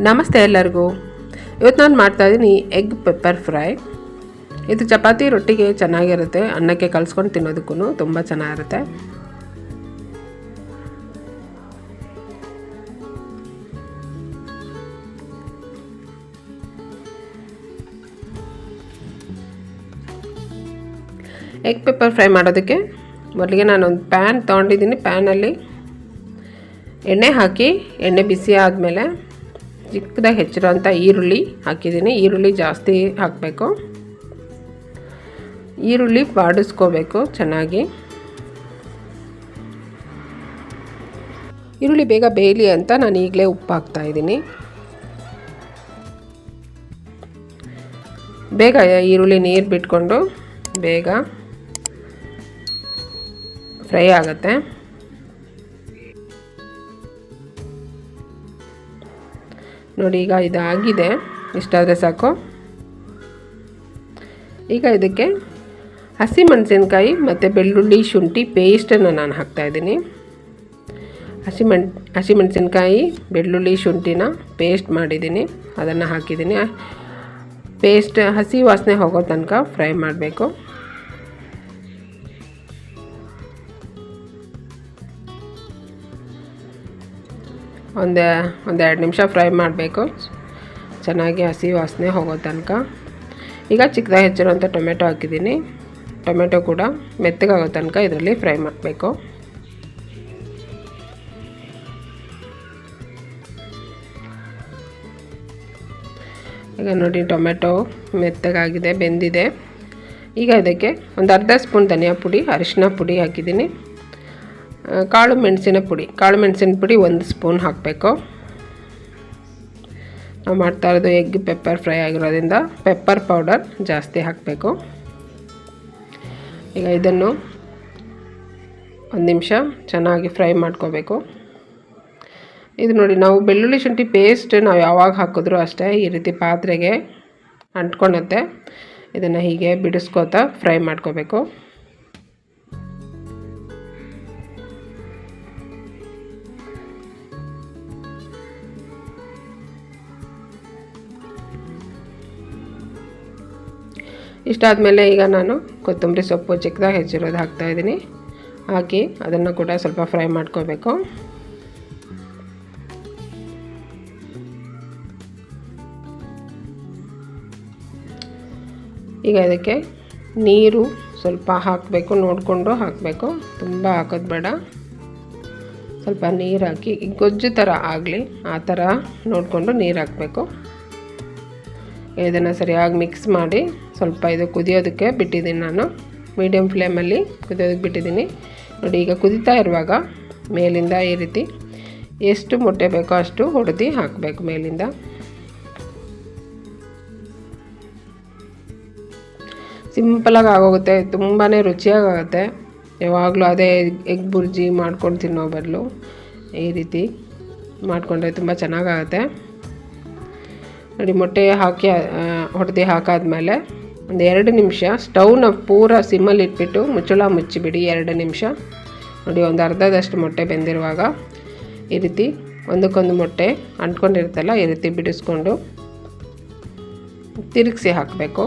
ನಮಸ್ತೆ ಎಲ್ಲರಿಗೂ. ಇವತ್ತು ನಾನು ಮಾಡ್ತಾಯಿದ್ದೀನಿ ಎಗ್ ಪೆಪ್ಪರ್ ಫ್ರೈ. ಇದು ಚಪಾತಿ ರೊಟ್ಟಿಗೆ ಚೆನ್ನಾಗಿರುತ್ತೆ. ಅನ್ನಕ್ಕೆ ಕಲಿಸ್ಕೊಂಡು ತಿನ್ನೋದಕ್ಕೂ ತುಂಬ ಚೆನ್ನಾಗಿರುತ್ತೆ. ಎಗ್ ಪೆಪ್ಪರ್ ಫ್ರೈ ಮಾಡೋದಕ್ಕೆ ಮೊದಲಿಗೆ ನಾನೊಂದು ಪ್ಯಾನ್ ತೊಗೊಂಡಿದ್ದೀನಿ. ಪ್ಯಾನಲ್ಲಿ ಎಣ್ಣೆ ಹಾಕಿ, ಎಣ್ಣೆ ಬಿಸಿ ಆದಮೇಲೆ ಚಿಕ್ಕದಾಗಿ ಹೆಚ್ಚಿರೋಂಥ ಈರುಳ್ಳಿ ಹಾಕಿದ್ದೀನಿ. ಈರುಳ್ಳಿ ಜಾಸ್ತಿ ಹಾಕಬೇಕು. ಈರುಳ್ಳಿ ಬಾಡಿಸ್ಕೋಬೇಕು ಚೆನ್ನಾಗಿ. ಈರುಳ್ಳಿ ಬೇಗ ಬೇಯಲಿ ಅಂತ ನಾನು ಈಗಲೇ ಉಪ್ಪು ಹಾಕ್ತಾಯಿದ್ದೀನಿ ಬೇಗ ಈರುಳ್ಳಿ ನೀರು ಬಿಟ್ಕೊಂಡು ಬೇಗ ಫ್ರೈ ಆಗುತ್ತೆ. ನೋಡಿ, ಈಗ ಇದಾಗಿದೆ. ಇಷ್ಟಾದರೆ ಸಾಕು. ಈಗ ಇದಕ್ಕೆ ಹಸಿಮೆಣಸಿನ್ಕಾಯಿ ಮತ್ತು ಬೆಳ್ಳುಳ್ಳಿ, ಶುಂಠಿ ಪೇಸ್ಟನ್ನು ನಾನು ಹಾಕ್ತಾಯಿದ್ದೀನಿ ಹಸಿಮೆಣ್ ಹಸಿಮೆಣಸಿನ್ಕಾಯಿ ಬೆಳ್ಳುಳ್ಳಿ, ಶುಂಠಿನ ಪೇಸ್ಟ್ ಮಾಡಿದ್ದೀನಿ. ಅದನ್ನು ಹಾಕಿದ್ದೀನಿ. ಪೇಸ್ಟ್ ಹಸಿ ವಾಸನೆ ಹೋಗೋ ತನಕ ಫ್ರೈ ಮಾಡಬೇಕು. ಒಂದು, ಒಂದೆರಡು ನಿಮಿಷ ಫ್ರೈ ಮಾಡಬೇಕು. ಚೆನ್ನಾಗಿ ಹಸಿ ವಾಸನೆ ಹೋಗೋ ತನಕ. ಈಗ ಚಿಕ್ಕದಾಗಿ ಹೆಚ್ಚಿರೋಂಥ ಟೊಮೆಟೊ ಹಾಕಿದ್ದೀನಿ. ಟೊಮೆಟೊ ಕೂಡ ಮೆತ್ತಗಾಗೋ ತನಕ ಇದರಲ್ಲಿ ಫ್ರೈ ಮಾಡಬೇಕು. ಈಗ ನೋಡಿ, ಟೊಮೆಟೊ ಮೆತ್ತಗಾಗಿದೆ, ಬೆಂದಿದೆ. ಈಗ ಇದಕ್ಕೆ ಒಂದು ಅರ್ಧ ಸ್ಪೂನ್ ಧನಿಯಾ ಪುಡಿ, ಅರಿಶಿನ ಪುಡಿ ಹಾಕಿದ್ದೀನಿ. ಕಾಳು ಮೆಣಸಿನ ಪುಡಿ. ಕಾಳು ಮೆಣಸಿನ ಪುಡಿ ಒಂದು ಸ್ಪೂನ್ ಹಾಕಬೇಕು. ನಾವು ಮಾಡ್ತಾ ಇರೋದು ಎಗ್ ಪೆಪ್ಪರ್ ಫ್ರೈ ಆಗಿರೋದ್ರಿಂದ ಪೆಪ್ಪರ್ ಪೌಡರ್ ಜಾಸ್ತಿ ಹಾಕಬೇಕು. ಈಗ ಇದನ್ನು ಒಂದು ನಿಮಿಷ ಚೆನ್ನಾಗಿ ಫ್ರೈ ಮಾಡ್ಕೋಬೇಕು. ಇದು ನೋಡಿ, ನಾವು ಬೆಳ್ಳುಳ್ಳಿ ಶುಂಠಿ ಪೇಸ್ಟ್ ನಾವು ಯಾವಾಗ ಹಾಕಿದ್ರೂ ಅಷ್ಟೇ ಈ ರೀತಿ ಪಾತ್ರೆಗೆ ಅಂಟ್ಕೊಳತ್ತೆ ಇದನ್ನು ಹೀಗೆ ಬಿಡಿಸ್ಕೋತಾ ಫ್ರೈ ಮಾಡ್ಕೋಬೇಕು. ಇಷ್ಟಾದಮೇಲೆ ಈಗ ನಾನು ಕೊತ್ತಂಬರಿ ಸೊಪ್ಪು ಚಿಕ್ಕದಾಗಿ ಹೆಚ್ಚಿರೋದು ಹಾಕ್ತಾಯಿದ್ದೀನಿ ಹಾಕಿ ಅದನ್ನು ಕೂಡ ಸ್ವಲ್ಪ ಫ್ರೈ ಮಾಡ್ಕೋಬೇಕು. ಈಗ ಇದಕ್ಕೆ ನೀರು ಸ್ವಲ್ಪ ಹಾಕಬೇಕು, ನೋಡಿಕೊಂಡು ಹಾಕಬೇಕು. ತುಂಬ ಹಾಕೋದು ಬೇಡ. ಸ್ವಲ್ಪ ನೀರು ಹಾಕಿ ಗೊಜ್ಜು ಥರ ಆಗಲಿ, ಆ ಥರ ನೋಡಿಕೊಂಡು ನೀರು ಹಾಕಬೇಕು. ಇದನ್ನು ಸರಿಯಾಗಿ ಮಿಕ್ಸ್ ಮಾಡಿ ಸ್ವಲ್ಪ ಇದು ಕುದಿಯೋದಕ್ಕೆ ಬಿಟ್ಟಿದ್ದೀನಿ ನಾನು. ಮೀಡಿಯಮ್ ಫ್ಲೇಮಲ್ಲಿ ಕುದಿಯೋದಕ್ಕೆ ಬಿಟ್ಟಿದ್ದೀನಿ. ನೋಡಿ, ಈಗ ಕುದಿತಾ ಇರುವಾಗ ಮೇಲಿಂದ ಈ ರೀತಿ ಎಷ್ಟು ಮೊಟ್ಟೆ ಬೇಕೋ ಅಷ್ಟು ಹೊಡೆದು ಹಾಕಬೇಕು ಮೇಲಿಂದ. ಸಿಂಪಲಾಗಿ ಆಗೋಗುತ್ತೆ ತುಂಬಾ ರುಚಿಯಾಗುತ್ತೆ ಯಾವಾಗಲೂ ಅದೇ ಎಗ್ ಬುರ್ಜಿ ಮಾಡ್ಕೊಂಡು ತಿನ್ನೋ ಬದಲು ಈ ರೀತಿ ಮಾಡಿಕೊಂಡ್ರೆ ತುಂಬ ಚೆನ್ನಾಗಾಗುತ್ತೆ. ನೋಡಿ ಮೊಟ್ಟೆ ಹಾಕಿ ಹೊಡೆದು ಹಾಕಾದ್ಮೇಲೆ ಒಂದು ಎರಡು ನಿಮಿಷ ಸ್ಟವ್ನ ಪೂರ ಸಿಮ್ಮಲ್ಲಿ ಇಟ್ಬಿಟ್ಟು ಮುಚ್ಚಳ ಮುಚ್ಚಿಬಿಡಿ, ಎರಡು ನಿಮಿಷ. ನೋಡಿ, ಒಂದು ಅರ್ಧದಷ್ಟು ಮೊಟ್ಟೆ ಬೆಂದಿರುವಾಗ ಈ ರೀತಿ ಒಂದಕ್ಕೊಂದು ಮೊಟ್ಟೆ ಅಂಟ್ಕೊಂಡಿರುತ್ತಲ್ಲ ಈ ರೀತಿ ಬಿಡಿಸ್ಕೊಂಡು ತಿರುಗಿಸಿ ಹಾಕಬೇಕು.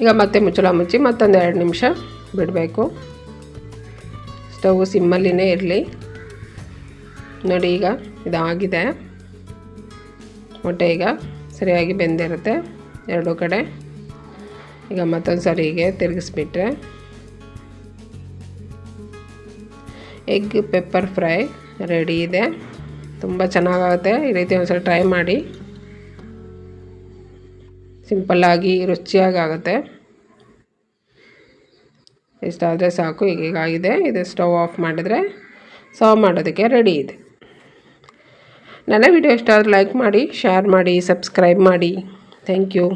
ಈಗ ಮತ್ತೆ ಮುಚ್ಚಳ ಮುಚ್ಚಿ ಮತ್ತೊಂದು ಎರಡು ನಿಮಿಷ ಬಿಡಬೇಕು. ಸ್ಟವ್ ಸಿಮ್ಮಲ್ಲಿನೇ ಇರಲಿ. ನೋಡಿ ಈಗ ಇದಾಗಿದೆ. ಮೊಟ್ಟೆ ಈಗ ಸರಿಯಾಗಿ ಬೆಂದಿರುತ್ತೆ ಎರಡೂ ಕಡೆ. ಈಗ ಮತ್ತೊಂದು ಸಾರಿ ಹೀಗೆ ತಿರುಗಿಸ್ಬಿಟ್ರೆ. ಎಗ್ ಪೆಪ್ಪರ್ ಫ್ರೈ ರೆಡಿ ಇದೆ. ತುಂಬ ಚೆನ್ನಾಗಾಗುತ್ತೆ. ಈ ರೀತಿ ಒಂದ್ಸಲ ಟ್ರೈ ಮಾಡಿ. ಸಿಂಪಲ್ಲಾಗಿ ರುಚಿಯಾಗಿ ಆಗುತ್ತೆ ಇಷ್ಟಾದರೆ ಸಾಕು ಹೀಗಾಗಿದೆ ಇದು. ಸ್ಟವ್ ಆಫ್ ಮಾಡಿದರೆ ಸರ್ವ್ ಮಾಡೋದಕ್ಕೆ ರೆಡಿ ಇದೆ. ನನ್ನ ವಿಡಿಯೋ ಇಷ್ಟ ಆದರೆ ಲೈಕ್ ಮಾಡಿ ಶೇರ್ ಮಾಡಿ ಸಬ್ಸ್ಕ್ರೈಬ್ ಮಾಡಿ. Thank you